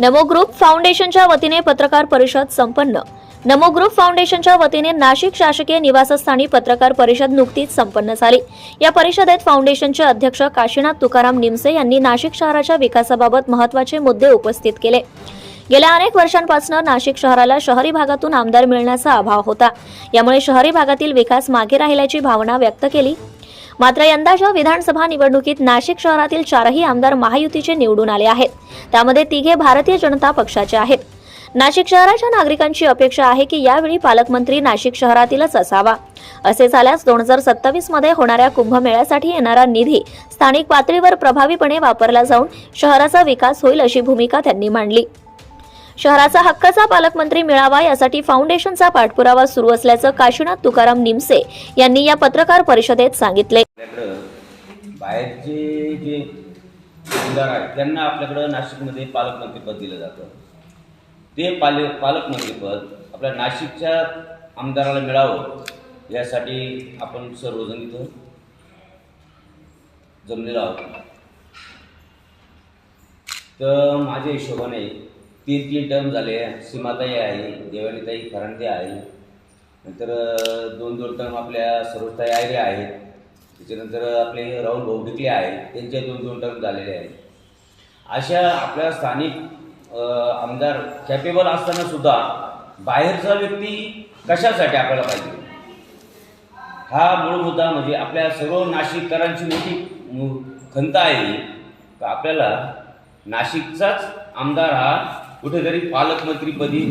नमो group फाउंडेशनच्या वतीने पत्रकार परिषद संपन्न. नमो ग्रुप फाउंडेशनच्या वतीने नाशिक शासकीय निवासस्थानी पत्रकार परिषद नुकतीच संपन्न झाली. या परिषदेत फाउंडेशनचे अध्यक्ष काशीनाथ तुकाराम निमसे यांनी नाशिक शहराच्या विकासाबाबत महत्त्वाचे मुद्दे उपस्थित केले. गेल्या अनेक वर्षांपासून नाशिक शहराला शहरी भागातून आमदार मिळण्याचा अभाव होता. यामुळे शहरी भागातील विकास मागे राहिल्याची भावना व्यक्त केली. मात्र यंदाच्या विधानसभा निवडणुकीत नाशिक शहरातील चारही आमदार महायुतीचे निवडून आले आहेत. त्यामध्ये तिघे भारतीय जनता पक्षाचे आहेत. नाशिक शहराच्या नागरिकांची अपेक्षा आहे की यावेळी पालकमंत्री नाशिक शहरातीलच असावा. असे झाल्यास दोन हजार सत्तावीसमध्ये होणाऱ्या कुंभमेळ्यासाठी येणारा निधी स्थानिक पातळीवर प्रभावीपणे वापरला जाऊन शहराचा विकास होईल अशी भूमिका त्यांनी मांडली. शहराचा हक्काचा पालकमंत्री मिळावा यासाठी फाउंडेशनचा पाठपुरावा सुरू असल्याचं काशीनाथ तुकाराम निमसे यांनी या पत्रकार परिषदेत सांगितले. बाहेरचे जे आमदार आहेत त्यांना आपल्याकडं नाशिकमध्ये पालकमंत्रीपद दिलं जातं. ते पाले पालकमंत्रीपद आपल्या नाशिकच्या आमदाराला मिळावं यासाठी आपण सर्वजण इथं जमलेलो आहोत. तर माझ्या हिशोबाने तीन तीन टर्म झाले. सीमाताई आहे देवानीताई फरांदे आहे. नंतर दोन दोन टर्म आपल्या सरोजताई आयरे आहेत. त्याच्यानंतर आपले राहुल भाऊ आहेत. त्यांचे दोन दोन टर्म झालेले आहेत. अशा आपल्या स्थानिक आमदार कॅपेबल असताना सुद्धा बाहेरचा व्यक्ती कशासाठी आपल्याला पाहिजे? हा मूळ मुद्दा म्हणजे आपल्या सर्व नाशिककरांची मोठी खंत आहे. का आपल्याला नाशिकचाच आमदार हा कुठेतरी पालकमंत्रीपदी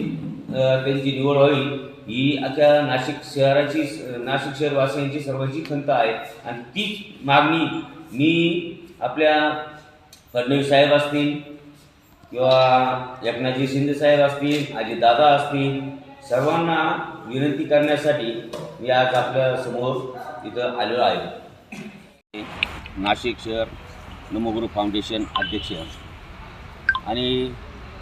त्यांची निवड व्हावी ही अख्या नाशिक शहराची नाशिक शहरवासियांची सर्वांची खंत आहे. आणि तीच मागणी मी आपल्या फडणवीस साहेब असतील किंवा एकनाथजी शिंदे साहेब असतील अजितदादा असतील सर्वांना विनंती करण्यासाठी मी आज आपल्यासमोर इथं आलेलो आहे. नाशिक शहर नमोगुरु फाउंडेशन अध्यक्ष. आणि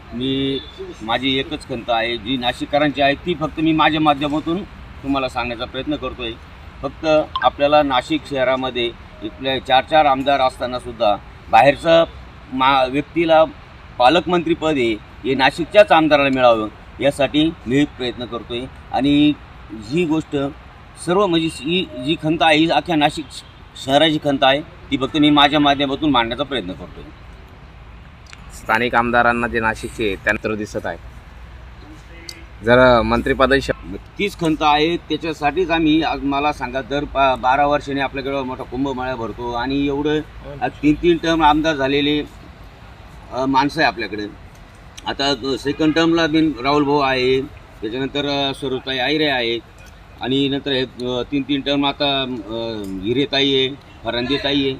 मी माझी एकच खंत आहे जी नाशिककरांची आहे ती फक्त मी माझ्या माध्यमातून तुम्हाला सांगण्याचा प्रयत्न करतो आहे फक्त आपल्याला नाशिक शहरामध्ये इथले चार चार आमदार असतानासुद्धा बाहेरचं मा व्यक्तीला पालकमंत्रीपद हे नाशिकच्याच आमदाराला मिळावं यासाठी मी प्रयत्न करतो आहे आणि ही गोष्ट सर्व म्हणजे ही जी खंत आहे ही अख्ख्या नाशिक शहराची खंत आहे ती फक्त मी माझ्या माध्यमातून मांडण्याचा प्रयत्न करतो आहे स्थानिक आमदारांना जे नाशिकचे त्यानंतर दिसत आहे. जर मंत्रिपदाची तीच खंत आहे त्याच्यासाठीच आम्ही आज मला सांगा दर पा बारा वर्षाने आपल्याकडं मोठा कुंभमेळा भरतो आणि एवढं तीन तीन टर्म आमदार झालेले माणसं आहे आपल्याकडे. आता सेकंड टर्मला बिन राहुल भाऊ आहे त्याच्यानंतर स्वरूपताई आयरे आहे आणि नंतर हे तीन तीन टर्म आता हिरेताई आहे फरांदेताई आहे.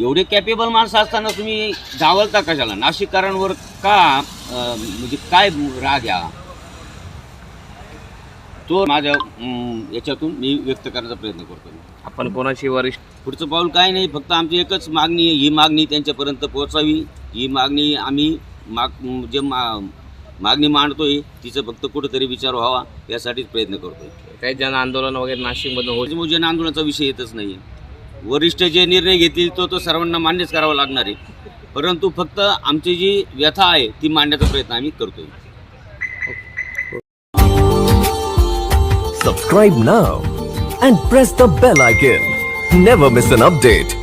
एवढे कॅपेबल माणसं असताना तुम्ही डावलता कशाला? नाशिककरांवर का म्हणजे काय राग घ्या तो माझ्या याच्यातून मी व्यक्त करण्याचा प्रयत्न करतो. आपण कोणाशी वरिष्ठ? पुढचं पाऊल काय नाही फक्त आमची एकच मागणी आहे. ही मागणी त्यांच्यापर्यंत पोहोचावी. ही मागणी आम्ही माग जे मा मागणी मांडतोय तिचं फक्त कुठंतरी विचार व्हावा यासाठीच प्रयत्न करतोय. काही जन आंदोलन वगैरे नाशिकमधून होत जन आंदोलनाचा विषय येतच नाही वरिष्ठ जे निर्णय घेतील तो तो सर्वांना मान्यच करावा लागणार आहे. परंतु फक्त आमची जी व्यथा आहे ती मांडण्याचा प्रयत्न आम्ही करतोय. Subscribe now and press the bell icon never miss an update